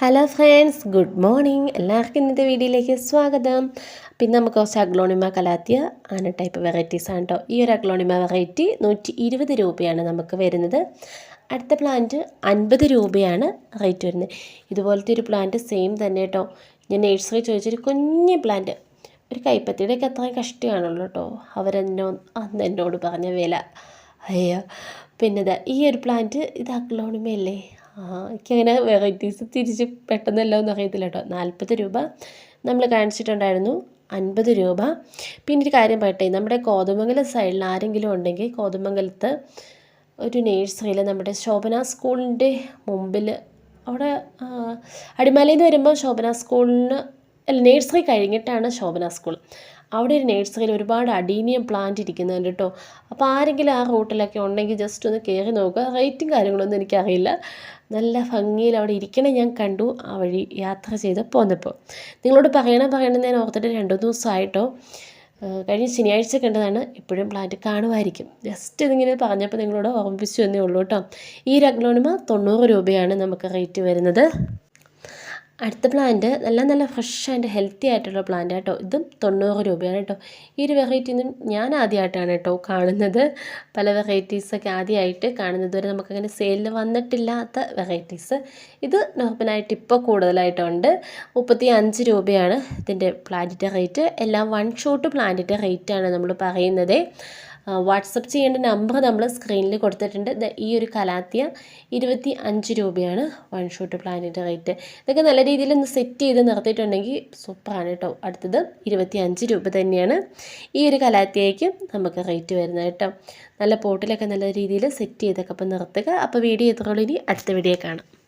Hello friends good morning എല്ലാവർക്കും ഇന്നത്തെ വീഡിയോയിലേക്ക് സ്വാഗതം. പിന്നെ നമുക്ക് കുറച്ച് അഗ്ലോണിമ കലാത്തിയ ആണ് ടൈപ്പ് വെറൈറ്റീസ് ആണ് കേട്ടോ ഈ ഒരു അഗ്ലോണിമ വെറൈറ്റി നൂറ്റി ഇരുപത് രൂപയാണ് നമുക്ക് വരുന്നത്. അടുത്ത പ്ലാന്റ് അൻപത് രൂപയാണ് റേറ്റ് വരുന്നത്. ഇതുപോലത്തെ ഒരു പ്ലാന്റ് സെയിം തന്നെ കേട്ടോ ഞാൻ നേഴ്സറി ചോദിച്ചൊരു കുഞ്ഞ് പ്ലാന്റ് ഒരു കൈപ്പത്തിയുടെയൊക്കെ അത്രയും കഷ്ടമാണല്ലോ കേട്ടോ അവരെന്നോ അന്ന് എന്നോട് പറഞ്ഞ വില. അയ്യോ. പിന്നെ ഈ ഒരു പ്ലാന്റ് ഇത് അഗ്ലോണിമയല്ലേ? എനിക്കങ്ങനെ വെറൈറ്റീസ് തിരിച്ച് പെട്ടെന്നല്ല ഒന്നും അറിയത്തില്ല കേട്ടോ. നാൽപ്പത് രൂപ നമ്മൾ കാണിച്ചിട്ടുണ്ടായിരുന്നു അൻപത് രൂപ. പിന്നെ ഒരു കാര്യം പറയട്ടെ നമ്മുടെ കോതമംഗലം സൈഡിൽ ആരെങ്കിലും ഉണ്ടെങ്കിൽ കോതമംഗലത്ത് ഒരു നേഴ്സറിയിൽ നമ്മുടെ ശോഭന സ്കൂളിന്റെ മുമ്പിൽ അവിടെ അടിമാലയിൽ നിന്ന് വരുമ്പോൾ ശോഭന സ്കൂളിന് നേഴ്സറി കഴിഞ്ഞിട്ടാണ് ശോഭന സ്കൂൾ. അവിടെ ഒരു നേഴ്സറിയിൽ ഒരുപാട് അഡീനിയം പ്ലാന്റ് ഇരിക്കുന്നുണ്ട് കേട്ടോ അപ്പോൾ ആരെങ്കിലും ആ റൂട്ടിലൊക്കെ ഉണ്ടെങ്കിൽ ജസ്റ്റ് ഒന്ന് കയറി നോക്കുക. റേറ്റും കാര്യങ്ങളൊന്നും എനിക്കറിയില്ല. നല്ല ഭംഗിയിൽ അവിടെ ഇരിക്കണേ ഞാൻ കണ്ടു. ആ വഴി യാത്ര ചെയ്ത് പോന്നപ്പോൾ നിങ്ങളോട് പറയണം പറയണം ഞാൻ ഓർത്തിട്ട് രണ്ട് ദിവസമായിട്ടോ. കഴിഞ്ഞ ശനിയാഴ്ച കണ്ടതാണ് ഇപ്പോഴും പ്ലാന്റ് കാണുമായിരിക്കും. ജസ്റ്റ് ഇതിങ്ങനെ പറഞ്ഞപ്പോൾ നിങ്ങളോട് ഓർമ്മിപ്പിച്ചു എന്നേ ഉള്ളൂ കേട്ടോ ഈ രഗ്ലോണിമ തൊണ്ണൂറ് രൂപയാണ് നമുക്ക് റേറ്റ് വരുന്നത്. അടുത്ത പ്ലാന്റ് നല്ല നല്ല ഫ്രഷ് ആൻഡ് ഹെൽത്തി ആയിട്ടുള്ള പ്ലാന്റ് കേട്ടോ ഇതും തൊണ്ണൂറ് രൂപയാണ് കേട്ടോ. ഈ ഒരു വെറൈറ്റി ഒന്നും ഞാൻ ആദ്യമായിട്ടാണ് കേട്ടോ കാണുന്നത്. പല വെറൈറ്റീസൊക്കെ ആദ്യമായിട്ട് കാണുന്നത്. വരെ നമുക്കങ്ങനെ സെയിലിൽ വന്നിട്ടില്ലാത്ത വെറൈറ്റീസ് ഇത് നോർമലായിട്ട് ഇപ്പോൾ കൂടുതലായിട്ടുണ്ട്. മുപ്പത്തി അഞ്ച് രൂപയാണ് ഇതിന്റെ പ്ലാന്റിന്റെ റേറ്റ് എല്ലാം വൺ ഷോട്ട് പ്ലാന്റിന്റെ റേറ്റാണ് നമ്മൾ പറയുന്നത്. വാട്സപ്പ് ചെയ്യേണ്ട നമ്പർ നമ്മൾ സ്ക്രീനിൽ കൊടുത്തിട്ടുണ്ട്. ഈ ഒരു കലാത്തിയ ഇരുപത്തി അഞ്ച് രൂപയാണ് വൺ ഷൂട്ട് പ്ലാനിന്റെ റേറ്റ് ഇതൊക്കെ നല്ല രീതിയിൽ ഒന്ന് സെറ്റ് ചെയ്ത് നിർത്തിയിട്ടുണ്ടെങ്കിൽ സൂപ്പറാണ് കേട്ടോ അടുത്തത് ഇരുപത്തി അഞ്ച് രൂപ തന്നെയാണ് ഈ ഒരു കലാത്തിയയ്ക്ക് നമുക്ക് റേറ്റ് വരുന്നത് കേട്ടോ നല്ല പോട്ടിലൊക്കെ നല്ല രീതിയിൽ സെറ്റ് ചെയ്തൊക്കെ അപ്പോൾ നിർത്തുക. അപ്പോൾ വീഡിയോ എത്രയുള്ളൂ ഇനി അടുത്ത വീഡിയോ കാണാം.